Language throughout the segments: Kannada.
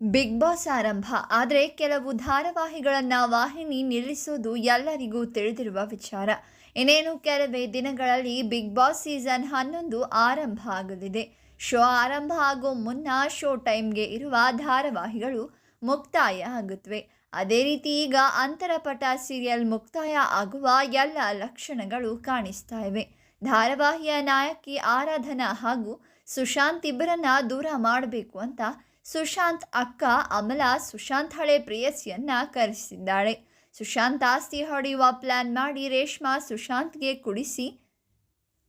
ಬಿಗ್ ಬಾಸ್ ಆರಂಭ. ಆದರೆ ಕೆಲವು ಧಾರಾವಾಹಿಗಳನ್ನು ವಾಹಿನಿ ನಿಲ್ಲಿಸೋದು ಎಲ್ಲರಿಗೂ ತಿಳಿದಿರುವ ವಿಚಾರ. ಇನ್ನೇನು ಕೆಲವೇ ದಿನಗಳಲ್ಲಿ ಬಿಗ್ ಬಾಸ್ ಸೀಸನ್ ಹನ್ನೊಂದು ಆರಂಭ ಆಗಲಿದೆ. ಶೋ ಆರಂಭ ಆಗೋ ಮುನ್ನ ಶೋ ಟೈಮ್ಗೆ ಇರುವ ಧಾರಾವಾಹಿಗಳು ಮುಕ್ತಾಯ ಆಗುತ್ತವೆ ಅದೇ ರೀತಿ ಈಗ ಅಂತರಪಟ ಸೀರಿಯಲ್ ಮುಕ್ತಾಯ ಆಗುವ ಎಲ್ಲ ಲಕ್ಷಣಗಳು ಕಾಣಿಸ್ತಾ ಇವೆ. ಧಾರಾವಾಹಿಯ ನಾಯಕಿ ಆರಾಧನಾ ಹಾಗೂ ಸುಶಾಂತ್ ಇಬ್ಬರನ್ನ ದೂರ ಮಾಡಬೇಕು ಅಂತ ಸುಶಾಂತ್ ಅಕ್ಕ ಅಮಲಾ ಸುಶಾಂತ್ ಹಳೆ ಪ್ರೇಯಸಿಯನ್ನ ಕರೆಸಿದ್ದಾಳೆ ಸುಶಾಂತ್ ಆಸ್ತಿ ಹೊಡೆಯುವ ಪ್ಲಾನ್ ಮಾಡಿ ರೇಷ್ಮಾ ಸುಶಾಂತ್ಗೆ ಕುಡಿಸಿ,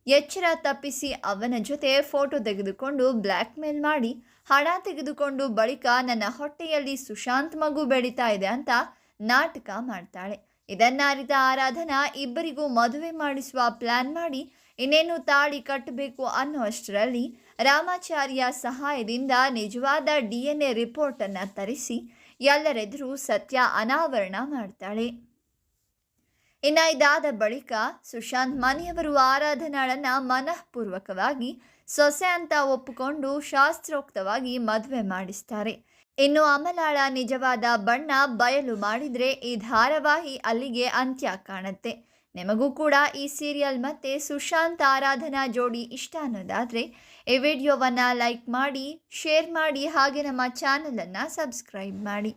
ಎಚ್ಚರ ತಪ್ಪಿಸಿ ಅವನ ಜೊತೆ ಫೋಟೋ ತೆಗೆದುಕೊಂಡು ಬ್ಲ್ಯಾಕ್ ಮೇಲ್ ಮಾಡಿ, ಹಣ ತೆಗೆದುಕೊಂಡು ಬಳಿಕ ನನ್ನ ಹೊಟ್ಟೆಯಲ್ಲಿ ಸುಶಾಂತ್ ಮಗು ಬೆಳೀತಾ ಇದೆ ಅಂತ ನಾಟಕ ಮಾಡ್ತಾಳೆ. ಇದನ್ನ ಅರಿತ ಆರಾಧನಾ ಇಬ್ಬರಿಗೂ ಮದುವೆ ಮಾಡಿಸುವ ಪ್ಲಾನ್ ಮಾಡಿ ಇನ್ನೇನು ತಾಳಿ ಕಟ್ಟಬೇಕು ಅನ್ನುವಷ್ಟರಲ್ಲಿ ರಾಮಾಚಾರ್ಯ ಸಹಾಯದಿಂದ ನಿಜವಾದ ಡಿ ಎನ್ ಎ ರಿಪೋರ್ಟನ್ನು ತರಿಸಿ ಎಲ್ಲರೆದುರು ಸತ್ಯ ಅನಾವರಣ ಮಾಡ್ತಾಳೆ. ಇನ್ನು ಇದಾದ ಬಳಿಕ ಸುಶಾಂತ್ ಮನೆಯವರು ಆರಾಧನಾಳನ್ನ ಮನಃಪೂರ್ವಕವಾಗಿ ಸೊಸೆ ಅಂತ ಒಪ್ಪಿಕೊಂಡು ಶಾಸ್ತ್ರೋಕ್ತವಾಗಿ ಮದುವೆ ಮಾಡಿಸ್ತಾರೆ. ಇನ್ನು ಅಮಲಾಳ ನಿಜವಾದ ಬಣ್ಣ ಬಯಲು ಮಾಡಿದರೆ ಈ ಧಾರಾವಾಹಿ ಅಲ್ಲಿಗೆ ಅಂತ್ಯ ಕಾಣುತ್ತೆ. ನಿಮಗೂ ಕೂಡ ಈ ಸೀರಿಯಲ್ ಮತ್ತೆ ಸುಶಾಂತ್ ಆರಾಧನಾ ಜೋಡಿ ಇಷ್ಟ ಅನ್ನೋದಾದರೆ ಈ ವಿಡಿಯೋವನ್ನು ಲೈಕ್ ಮಾಡಿ, ಶೇರ್ ಮಾಡಿ, ಹಾಗೆ ನಮ್ಮ ಚಾನಲನ್ನು ಸಬ್ಸ್ಕ್ರೈಬ್ ಮಾಡಿ.